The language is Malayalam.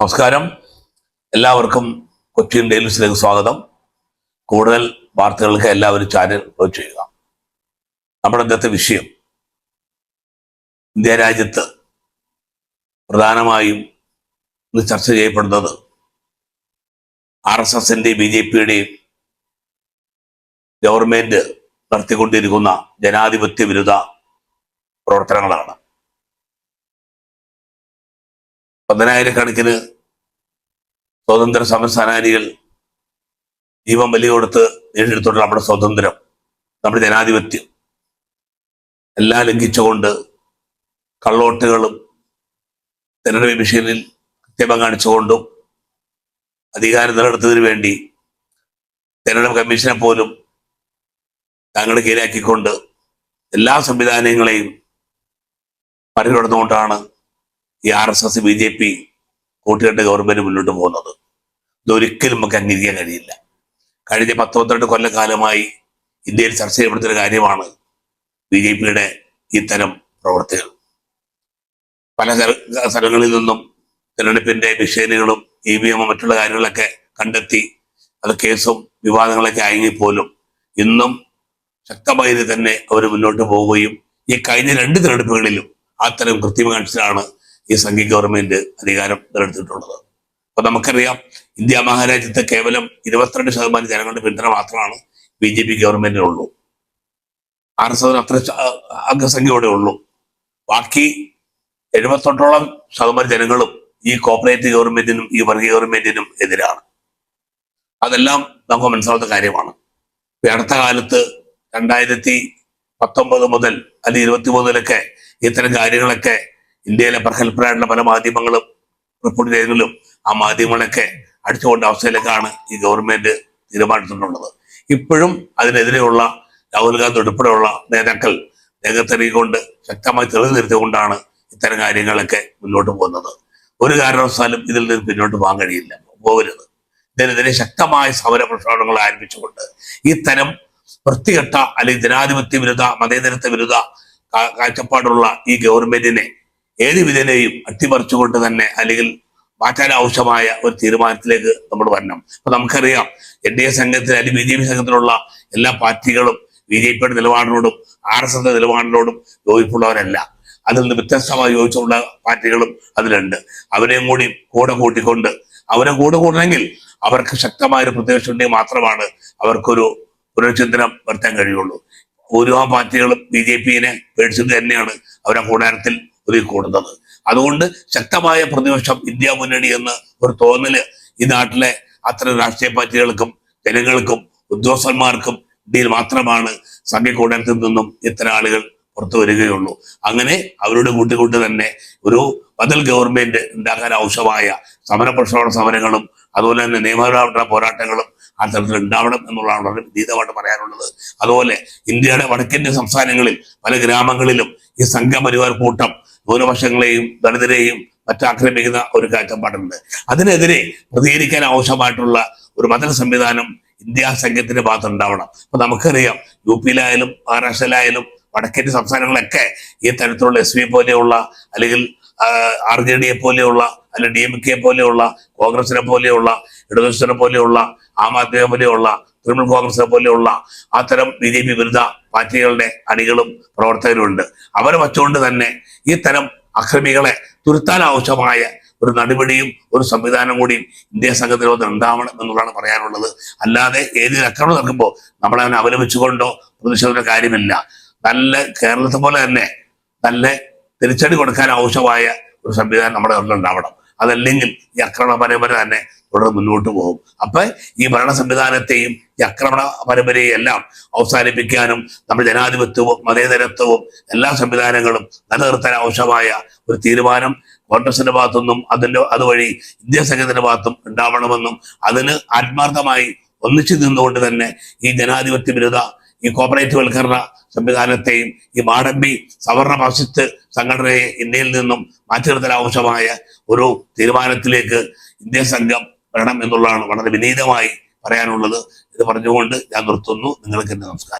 നമസ്കാരം. എല്ലാവർക്കും കൊച്ചിൻ ഡെയിൽസിലേക്ക് സ്വാഗതം. കൂടുതൽ വാർത്തകൾക്ക് എല്ലാവരും ചാനൽ ചെയ്യുക. നമ്മുടെ ഇന്നത്തെ വിഷയം ഇന്ത്യ രാജ്യത്ത് പ്രധാനമായും ഇന്ന് ചർച്ച ചെയ്യപ്പെടുന്നത് ആർ എസ് എസിന്റെയും ബി ജെ പിയുടെയും ഗവൺമെന്റ് നടത്തിക്കൊണ്ടിരിക്കുന്ന ജനാധിപത്യ വിരുദ്ധ പ്രവർത്തനങ്ങളാണ്. പതിനായിരക്കണക്കിന് സ്വാതന്ത്ര്യ സമരസേനാനികൾ ജീവൻ ബലി കൊടുത്ത് നേടിയെടുത്തോണ്ട് നമ്മുടെ സ്വാതന്ത്ര്യം നമ്മുടെ ജനാധിപത്യം. എല്ലാം ലംഘിച്ചുകൊണ്ട് കള്ളോട്ടുകളും തെരഞ്ഞെടുപ്പ് മിഷീനിൽ കൃത്യമം കാണിച്ചുകൊണ്ടും അധികാരം നിലനിർത്തുന്നതിന് വേണ്ടി തെരഞ്ഞെടുപ്പ് കമ്മീഷനെ പോലും തങ്ങളുടെ കീഴാക്കിക്കൊണ്ട് എല്ലാ സംവിധാനങ്ങളെയും മറികടന്നുകൊണ്ടാണ് ഈ R S S B J P കൂട്ടുകെട്ട് ഗവൺമെന്റ് മുന്നോട്ട് പോകുന്നത്. ഇതൊരിക്കലും നമുക്ക് അംഗീകരിക്കാൻ കഴിയില്ല. കഴിഞ്ഞ പത്തൊമ്പത്തിരണ്ട് കൊല്ലക്കാലമായി ഇന്ത്യയിൽ ചർച്ച ചെയ്യപ്പെടുത്തുന്ന കാര്യമാണ് ബി ജെ പിയുടെ ഇത്തരം പ്രവർത്തികൾ. പല സ്ഥല- സ്ഥലങ്ങളിൽ നിന്നും തിരഞ്ഞെടുപ്പിന്റെ മെഷീനുകളും ഇ വി എമ്മും മറ്റുള്ള കാര്യങ്ങളൊക്കെ കണ്ടെത്തി അത് കേസും വിവാദങ്ങളൊക്കെ ആയെങ്കിൽ പോലും ഇന്നും ശക്തമായി തന്നെ അവർ മുന്നോട്ട് പോവുകയും ഈ കഴിഞ്ഞ രണ്ട് തിരഞ്ഞെടുപ്പുകളിലും അത്തരം കൃത്യമാണ് ഈ സംഘി ഗവൺമെന്റ് അധികാരം നിലനിർത്തിയിട്ടുള്ളത്. അപ്പൊ നമുക്കറിയാം ഇന്ത്യ മഹാരാജ്യത്തെ കേവലം ഇരുപത്തിരണ്ട് ശതമാനം ജനങ്ങളുടെ പിന്തുണ മാത്രമാണ് ബി ജെ പി ഗവൺമെന്റിനുള്ളൂ ആർ എസ് എസിന് അത്ര അംഗസംഖ്യയോടെ ഉള്ളൂ. ബാക്കി എഴുപത്തെട്ടോളം ശതമാനം ജനങ്ങളും ഈ കോപ്പറേറ്റീവ് ഗവൺമെന്റിനും ഈ വർഗീയ ഗവൺമെന്റിനും എതിരാണ്. അതെല്ലാം നമുക്ക് മനസ്സിലാവുന്ന കാര്യമാണ്. അടുത്ത കാലത്ത് രണ്ടായിരത്തി പത്തൊമ്പത് മുതൽ അല്ലെങ്കിൽ ഇരുപത്തി മൂന്നിലൊക്കെ ഇത്തരം കാര്യങ്ങളൊക്കെ ഇന്ത്യയിലെ പ്രഗത്ഭരായിട്ടുള്ള പല മാധ്യമങ്ങളും റിപ്പോർട്ട് ചെയ്തെങ്കിലും ആ മാധ്യമങ്ങളൊക്കെ അടിച്ചുകൊണ്ട അവസ്ഥയിലേക്കാണ് ഈ ഗവൺമെന്റ് തീരുമാനിച്ചിട്ടുള്ളത്. ഇപ്പോഴും അതിനെതിരെയുള്ള രാഹുൽ ഗാന്ധി ഉൾപ്പെടെയുള്ള നേതാക്കൾ രംഗത്തെറിയിക്കൊണ്ട് ശക്തമായി തെളിവ് നിർത്തിക്കൊണ്ടാണ് ഇത്തരം കാര്യങ്ങളൊക്കെ മുന്നോട്ട് പോകുന്നത്. ഒരു കാരണവശാലും ഇതിൽ നിന്ന് പിന്നോട്ട് പോകാൻ കഴിയില്ല പോകരുത്. ഇതിനെതിരെ ശക്തമായ സമര പ്രക്ഷോഭങ്ങൾ ആരംഭിച്ചുകൊണ്ട് ഇത്തരം വൃത്തികെട്ട അല്ലെങ്കിൽ ജനാധിപത്യ വിരുദ്ധ മതേതരത്വ വിരുദ്ധ കാഴ്ചപ്പാടുള്ള ഈ ഗവൺമെന്റിനെ ഏത് വിധേനയും അട്ടിമറിച്ചുകൊണ്ട് തന്നെ അല്ലെങ്കിൽ മാറ്റാൻ ആവശ്യമായ ഒരു തീരുമാനത്തിലേക്ക് നമ്മൾ വരണം. അപ്പൊ നമുക്കറിയാം എൻ ഡി എ സംഘത്തിൽ അല്ലെങ്കിൽ ബി ജെ പി സംഘത്തിലുള്ള എല്ലാ പാർട്ടികളും ബി ജെ പിയുടെ നിലപാടിനോടും ആർ എസ് എസിന്റെ നിലപാടിനോടും യോജിപ്പുള്ളവരല്ല. അതിൽ നിന്ന് വ്യത്യസ്തമായി യോജിച്ചുള്ള പാർട്ടികളും അതിലുണ്ട്. അവരെയും കൂടി കൂടെ കൂട്ടിക്കൊണ്ട് അവരെ കൂടെ കൂടണമെങ്കിൽ അവർക്ക് ശക്തമായ ഒരു പ്രതിപക്ഷം ഉണ്ടെങ്കിൽ മാത്രമാണ് അവർക്കൊരു പുനർചിന്തനം വരുത്താൻ കഴിയുള്ളൂ. ഭൂരിഭാഗം പാർട്ടികളും ബി ജെ പിയെ പേടിച്ചിട്ട് തന്നെയാണ് അവരുടെ കൂടാരത്തിൽ ഒതുക്കി കൂടുന്നത് അതുകൊണ്ട് ശക്തമായ പ്രതിപക്ഷം ഇന്ത്യ മുന്നണി എന്ന് ഒരു തോന്നൽ ഈ നാട്ടിലെ അത്തരം രാഷ്ട്രീയ പാർട്ടികൾക്കും ജനങ്ങൾക്കും ഉദ്യോഗസ്ഥന്മാർക്കും ഇന്ത്യയിൽ മാത്രമാണ് സംഘകൂടത്തിൽ നിന്നും ഇത്തരം ആളുകൾ പുറത്തു വരികയുള്ളൂ. അങ്ങനെ അവരുടെ കൂട്ടുകൂട്ട് തന്നെ ഒരു ബദൽ ഗവൺമെന്റ് ഉണ്ടാക്കാൻ ആവശ്യമായ സമര പ്രക്ഷോഭ സമരങ്ങളും അതുപോലെ തന്നെ നിയമപരമായിട്ടുള്ള പോരാട്ടങ്ങളും ആ തരത്തിൽ ഉണ്ടാവണം എന്നുള്ളതാണ് വളരെ വിദീതമായിട്ട് പറയാനുള്ളത്. അതുപോലെ ഇന്ത്യയുടെ വടക്കിന്റെ സംസ്ഥാനങ്ങളിൽ പല ഗ്രാമങ്ങളിലും ഈ സംഘപരിവാർ കൂട്ടം ന്യൂനപക്ഷങ്ങളെയും ദളിതരെയും മറ്റാക്രമിക്കുന്ന ഒരു കാഴ്ചപ്പാടുണ്ട് അതിനെതിരെ പ്രതികരിക്കാൻ ആവശ്യമായിട്ടുള്ള ഒരു മതൽ സംവിധാനം ഇന്ത്യ സംഘത്തിന്റെ ഭാഗത്ത് ഉണ്ടാവണം അപ്പൊ നമുക്കറിയാം യു പിയിലായാലും മഹാരാഷ്ട്രയിലായാലും വടക്കേറ്റ് സംസ്ഥാനങ്ങളൊക്കെ ഈ തരത്തിലുള്ള എസ് പി പോലെയുള്ള അല്ലെങ്കിൽ ആർ ജെ ഡിയെ പോലെയുള്ള അല്ലെങ്കിൽ ഡി എം കെ പോലെയുള്ള കോൺഗ്രസിനെ പോലെയുള്ള ഇടതുപക്ഷത്തിനെ പോലെയുള്ള ആം ആദ്മിയെ പോലെയുള്ള തൃണമൂൽ കോൺഗ്രസിനെ പോലെയുള്ള അത്തരം ബി ജെ പി വിരുദ്ധ പാർട്ടികളുടെ അണികളും പ്രവർത്തകരും ഉണ്ട്. അവരെ വച്ചുകൊണ്ട് തന്നെ ഈ തരം അക്രമികളെ തുരുത്താൻ ആവശ്യമായ ഒരു നടപടിയും ഒരു സംവിധാനം കൂടിയും ഇന്ത്യ സംഘത്തിനകത്ത് ഉണ്ടാവണം എന്നുള്ളതാണ് പറയാനുള്ളത്. അല്ലാതെ ഏത് അക്രമം നടക്കുമ്പോൾ അവനെ അവലംബിച്ചുകൊണ്ടോ പ്രതിഷേധത്തിന്റെ കാര്യമില്ല. നല്ല കേരളത്തെ പോലെ തന്നെ നല്ല തിരിച്ചടി കൊടുക്കാൻ ആവശ്യമായ ഒരു സംവിധാനം നമ്മുടെ ഉണ്ടാവണം. അതല്ലെങ്കിൽ ഈ ആക്രമണ പരമ്പര തന്നെ തുടർന്ന് മുന്നോട്ട് പോകും. അപ്പൊ ഈ ഭരണ സംവിധാനത്തെയും ഈ ആക്രമണ പരമ്പരയെയും എല്ലാം അവസാനിപ്പിക്കാനും നമ്മുടെ ജനാധിപത്യവും മതേതരത്വവും എല്ലാ സംവിധാനങ്ങളും നിലനിർത്താൻ ആവശ്യമായ ഒരു തീരുമാനം കോൺഗ്രസിന്റെ ഭാഗത്തുനിന്നും അതിന്റെ അതുവഴി ഇന്ത്യ സംഘത്തിന്റെ ഭാഗത്തും ഉണ്ടാവണമെന്നും അതിന് ആത്മാർത്ഥമായി ഒന്നിച്ചു നിന്നുകൊണ്ട് തന്നെ ഈ ജനാധിപത്യ വിരുദ്ധ ഈ കോപ്പറേറ്റ് വൽക്കരണ സംവിധാനത്തെയും ഈ മാടമ്പി സവർണ ഫാസിസ്റ്റ് സംഘടനയെ ഇന്ത്യയിൽ നിന്നും മാറ്റി നിർത്താൻ ആവശ്യമായ ഒരു തീരുമാനത്തിലേക്ക് ഇന്ത്യ സംഘം വരണം എന്നുള്ളതാണ് വളരെ വിനീതമായി പറയാനുള്ളത്. ഇത് പറഞ്ഞുകൊണ്ട് ഞാൻ നിർത്തുന്നു. നിങ്ങൾക്ക് എന്റെ നമസ്കാരം.